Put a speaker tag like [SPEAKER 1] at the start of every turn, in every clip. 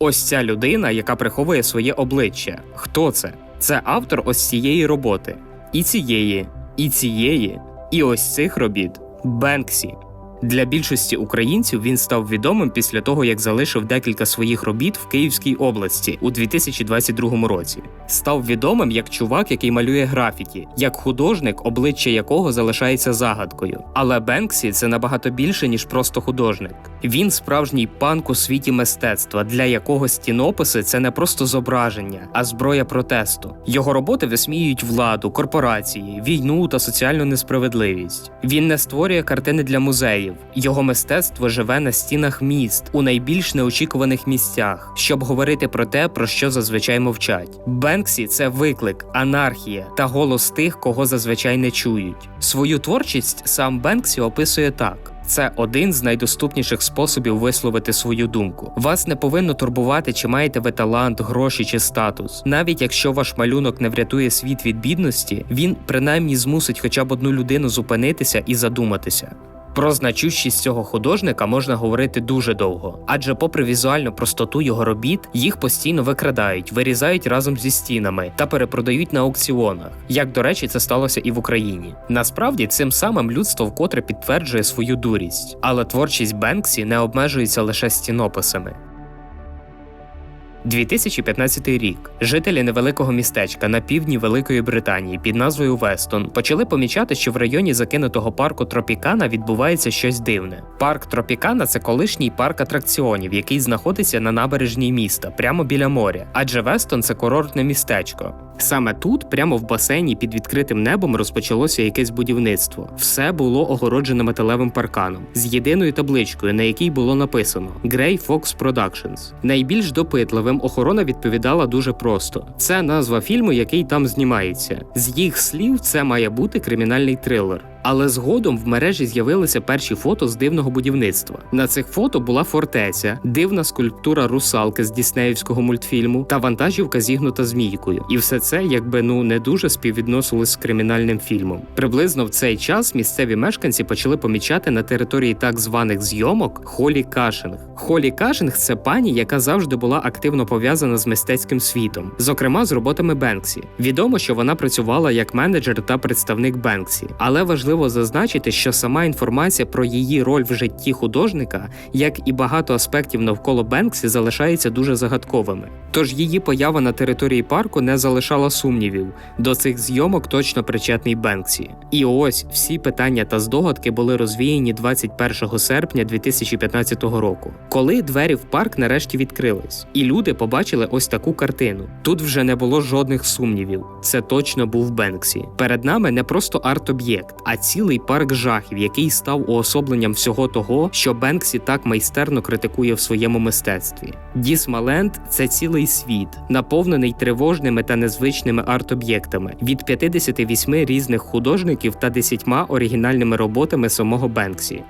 [SPEAKER 1] Ось ця людина, яка приховує своє обличчя. Хто це? Це автор ось цієї роботи. І цієї, і цієї, і ось цих робіт Бенксі. Для більшості українців він став відомим після того, як залишив декілька своїх робіт в Київській області у 2022 році. Став відомим як чувак, який малює графіті, як художник, обличчя якого залишається загадкою. Але Бенксі це набагато більше, ніж просто художник. Він справжній панк у світі мистецтва, для якого стінописи це не просто зображення, а зброя протесту. Його роботи висміюють владу, корпорації, війну та соціальну несправедливість. Він не створює картини для музеїв. Його мистецтво живе на стінах міст у найбільш неочікуваних місцях, щоб говорити про те, про що зазвичай мовчать. Бенксі це виклик, анархія та голос тих, кого зазвичай не чують. Свою творчість сам Бенксі описує так. Це один з найдоступніших способів висловити свою думку. Вас не повинно турбувати, чи маєте ви талант, гроші чи статус. Навіть якщо ваш малюнок не врятує світ від бідності, він принаймні змусить хоча б одну людину зупинитися і задуматися. Про значущість цього художника можна говорити дуже довго, адже, попри візуальну простоту його робіт, їх постійно викрадають, вирізають разом зі стінами та перепродають на аукціонах. Як до речі, це сталося і в Україні. Насправді, цим самим людство вкотре підтверджує свою дурість, але творчість Бенксі не обмежується лише стінописами. 2015 рік жителі невеликого містечка на півдні Великої Британії під назвою Вестон почали помічати, що в районі закинутого парку Тропікана відбувається щось дивне. Парк Тропікана це колишній парк атракціонів, який знаходиться на набережній міста, прямо біля моря, адже Вестон це курортне містечко. Саме тут, прямо в басейні під відкритим небом, розпочалося якесь будівництво. Все було огороджено металевим парканом з єдиною табличкою, на якій було написано Grey Fox Productions. Найбільш допитливим охорона відповідала дуже просто: це назва фільму, який там знімається. З їх слів, це має бути кримінальний трилер. Але згодом в мережі з'явилися перші фото з дивного будівництва. На цих фото була фортеця, дивна скульптура русалки з діснеївського мультфільму та вантажівка зігнута змійкою. І все це якби ну не дуже співвідносилось з кримінальним фільмом. Приблизно в цей час місцеві мешканці почали помічати на території так званих зйомок Холі Кашинг. Холі Кашинг це пані, яка завжди була активно пов'язана з мистецьким світом, зокрема з роботами Бенксі. Відомо, що вона працювала як менеджер та представник Бенксі, але важливо зазначити, що сама інформація про її роль в житті художника, як і багато аспектів навколо Бенксі, залишається дуже загадковими. Тож її поява на території парку не залишала сумнівів. До цих зйомок точно причетний Бенксі. І ось всі питання та здогадки були розвіяні 21 серпня 2015 року, коли двері в парк нарешті відкрились, і люди побачили ось таку картину. Тут вже не було жодних сумнівів. Це точно був Бенксі. Перед нами не просто арт-об'єкт, а цілий парк жахів, який став уособленням всього того, що Бенксі так майстерно критикує в своєму мистецтві. Дісмаленд це цілий світ, наповнений тривожними та незвичними арт-об'єктами від 58 різних художників та 10 оригінальними роботами самого Бенксі.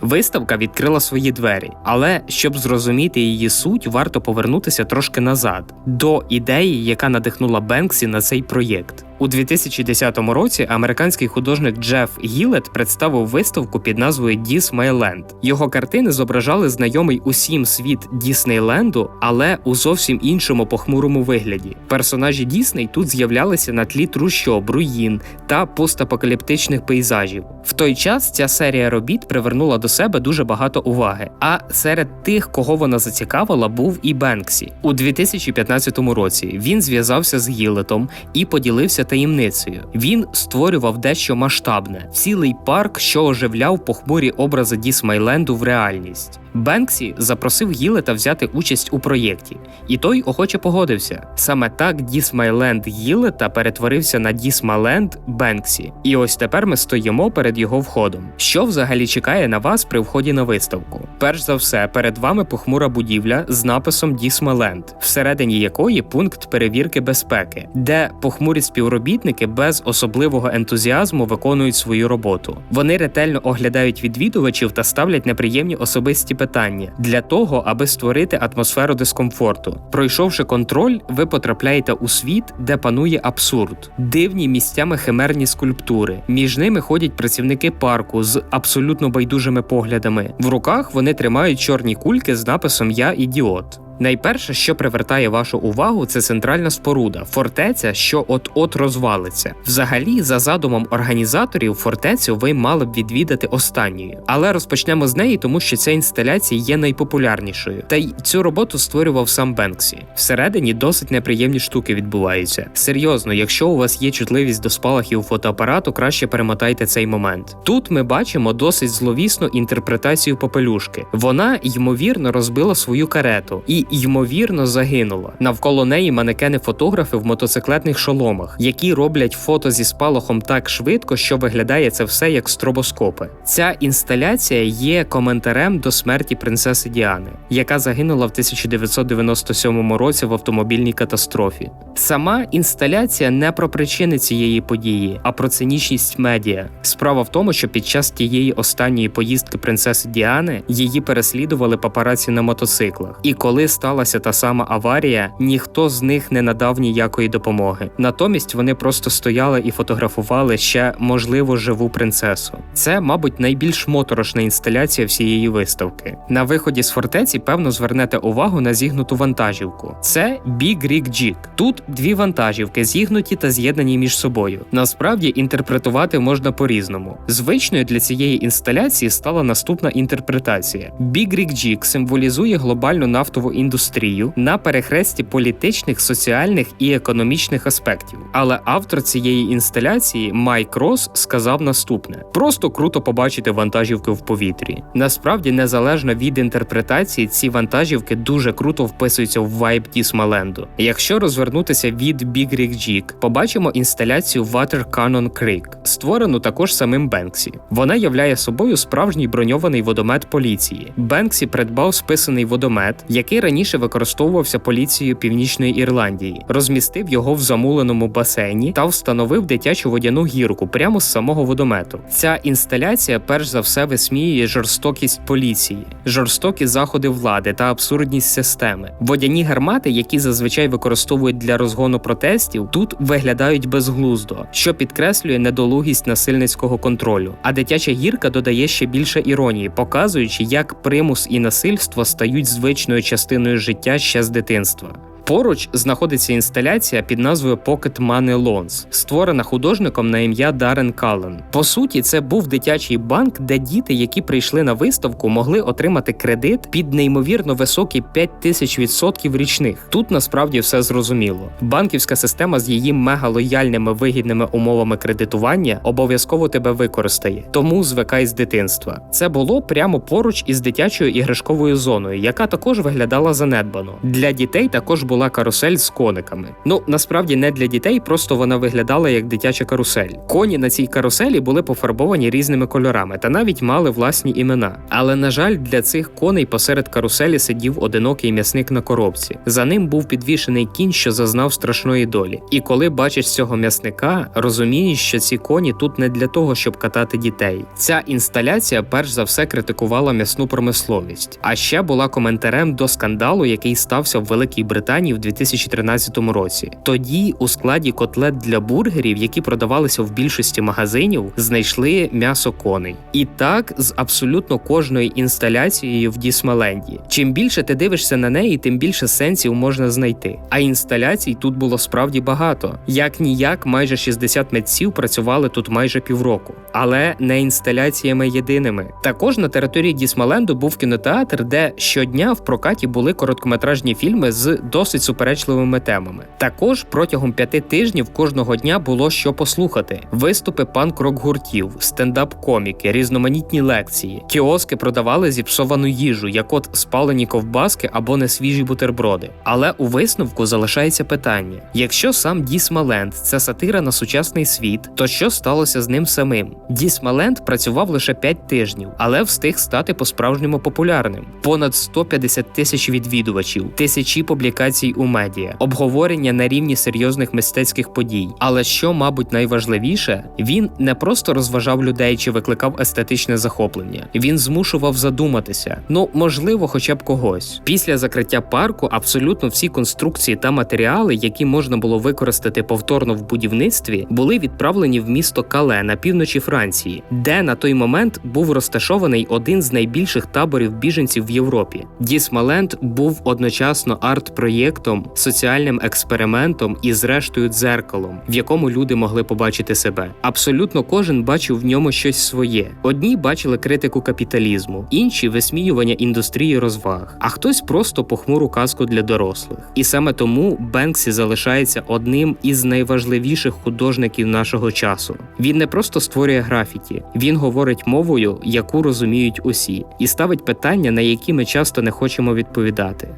[SPEAKER 1] Виставка відкрила свої двері, але щоб зрозуміти її суть, варто повернутися трошки назад до ідеї, яка надихнула Бенксі на цей проєкт. У 2010 році американський художник Джеф Гілет представив виставку під назвою Дісмейленд. Його картини зображали знайомий усім світ Діснейленду, але у зовсім іншому похмурому вигляді. Персонажі Дісней тут з'являлися на тлі трущоб, руїн та постапокаліптичних пейзажів. В той час ця серія робіт привернула до себе дуже багато уваги. А серед тих, кого вона зацікавила, був і Бенксі. У 2015 році він зв'язався з Гілетом і поділився таємницею. Він створював дещо масштабне, цілий парк, що оживляв похмурі образи Дісмайленду в реальність. Бенксі запросив Гілета взяти участь у проєкті, і той охоче погодився. Саме так Дісмайленд Гілета перетворився на Дісмаленд Бенксі. І ось тепер ми стоїмо перед його входом. Що взагалі чекає на вас при вході на виставку? Перш за все, перед вами похмура будівля з написом Дісмаленд, всередині якої пункт перевірки безпеки, де похмурі співробітники без особливого ентузіазму виконують свою роботу. Вони ретельно оглядають відвідувачів та ставлять неприємні особисті питання метання для того, аби створити атмосферу дискомфорту. Пройшовши контроль, ви потрапляєте у світ, де панує абсурд, дивні місцями химерні скульптури. Між ними ходять працівники парку з абсолютно байдужими поглядами. В руках вони тримають чорні кульки з написом Я ідіот. Найперше, що привертає вашу увагу, це центральна споруда, фортеця, що от-от розвалиться. Взагалі, за задумом організаторів, фортецю ви мали б відвідати останньою. Але розпочнемо з неї, тому що ця інсталяція є найпопулярнішою. Та й цю роботу створював сам Бенксі. Всередині досить неприємні штуки відбуваються. Серйозно, якщо у вас є чутливість до спалахів фотоапарату, краще перемотайте цей момент. Тут ми бачимо досить зловісну інтерпретацію попелюшки. Вона ймовірно розбила свою карету і ймовірно загинула. Навколо неї манекени-фотографи в мотоциклетних шоломах, які роблять фото зі спалахом так швидко, що виглядає це все як стробоскопи. Ця інсталяція є коментарем до смерті принцеси Діани, яка загинула в 1997 році в автомобільній катастрофі. Сама інсталяція не про причини цієї події, а про цинічність медіа. Справа в тому, що під час тієї останньої поїздки принцеси Діани її переслідували папараці на мотоциклах. І коли сталася та сама аварія, ніхто з них не надав ніякої допомоги. Натомість вони просто стояли і фотографували ще можливо живу принцесу. Це, мабуть, найбільш моторошна інсталяція всієї виставки. На виході з фортеці, певно, звернете увагу на зігнуту вантажівку. Це Big Rig Jig. Тут дві вантажівки зігнуті та з'єднані між собою. Насправді інтерпретувати можна по-різному. Звичною для цієї інсталяції стала наступна інтерпретація: Big Rig Jig символізує глобальну нафтову індустрію на перехресті політичних, соціальних і економічних аспектів. Але автор цієї інсталяції Майк Рос сказав наступне: просто круто побачити вантажівки в повітрі. Насправді, незалежно від інтерпретації, ці вантажівки дуже круто вписуються в вайб Дісмаленду. Якщо розвернутися від Big Rig Jig, побачимо інсталяцію Water Cannon Creek, створену також самим Бенксі. Вона являє собою справжній броньований водомет поліції. Бенксі придбав списаний водомет, який раніше використовувався поліцією Північної Ірландії, розмістив його в замуленому басейні та встановив дитячу водяну гірку прямо з самого водомету. Ця інсталяція перш за все висміює жорстокість поліції, жорстокі заходи влади та абсурдність системи. Водяні гармати, які зазвичай використовують для розгону протестів, тут виглядають безглуздо, що підкреслює недолугість насильницького контролю. А дитяча гірка додає ще більше іронії, показуючи, як примус і насильство стають звичною частиною життя ще з дитинства. Поруч знаходиться інсталяція під назвою Pocket Money Loans, створена художником на ім'я Дарен Каллен. По суті, це був дитячий банк, де діти, які прийшли на виставку, могли отримати кредит під неймовірно високі 5 тисяч відсотків річних. Тут насправді все зрозуміло. Банківська система з її мегалояльними вигідними умовами кредитування обов'язково тебе використає, тому звикай з дитинства. Це було прямо поруч із дитячою іграшковою зоною, яка також виглядала занедбано. Для дітей також була карусель з кониками. Ну насправді не для дітей, просто вона виглядала як дитяча карусель. Коні на цій каруселі були пофарбовані різними кольорами та навіть мали власні імена. Але на жаль, для цих коней посеред каруселі сидів одинокий м'ясник на коробці. За ним був підвішений кінь, що зазнав страшної долі. І коли бачиш цього м'ясника, розумієш, що ці коні тут не для того, щоб катати дітей. Ця інсталяція перш за все критикувала м'ясну промисловість, а ще була коментарем до скандалу, який стався в Великій Британії в 2013 році. Тоді у складі котлет для бургерів, які продавалися в більшості магазинів, знайшли м'ясо коней. І так з абсолютно кожною інсталяцією в Дісмаленді. Чим більше ти дивишся на неї, тим більше сенсів можна знайти. А інсталяцій тут було справді багато. Як ніяк, майже 60 митців працювали тут майже півроку, але не інсталяціями єдиними. Також на території Дісмаленду був кінотеатр, де щодня в прокаті були короткометражні фільми з досить суперечливими темами. Також протягом п'яти тижнів кожного дня було що послухати: виступи панк-рок гуртів, стендап-коміки, різноманітні лекції, кіоски продавали зіпсовану їжу, як от спалені ковбаски або несвіжі бутерброди. Але у висновку залишається питання: якщо сам Дісмаленд це сатира на сучасний світ, то що сталося з ним самим? Дісмаленд працював лише 5 тижнів, але встиг стати по-справжньому популярним. Понад 150 тисяч відвідувачів, тисячі публікацій публікацій у медіа, обговорення на рівні серйозних мистецьких подій. Але що, мабуть, найважливіше, він не просто розважав людей чи викликав естетичне захоплення. Він змушував задуматися. Ну, можливо, хоча б когось. Після закриття парку абсолютно всі конструкції та матеріали, які можна було використати повторно в будівництві, були відправлені в місто Кале на півночі Франції, де на той момент був розташований один з найбільших таборів біженців в Європі. Дісмаленд був одночасно арт-проєктом, соціальним експериментом і, зрештою, дзеркалом, в якому люди могли побачити себе. Абсолютно кожен бачив в ньому щось своє. Одні бачили критику капіталізму, інші висміювання індустрії розваг, а хтось просто похмуру казку для дорослих. І саме тому Бенксі залишається одним із найважливіших художників нашого часу. Він не просто створює графіті, він говорить мовою, яку розуміють усі, і ставить питання, на які ми часто не хочемо відповідати.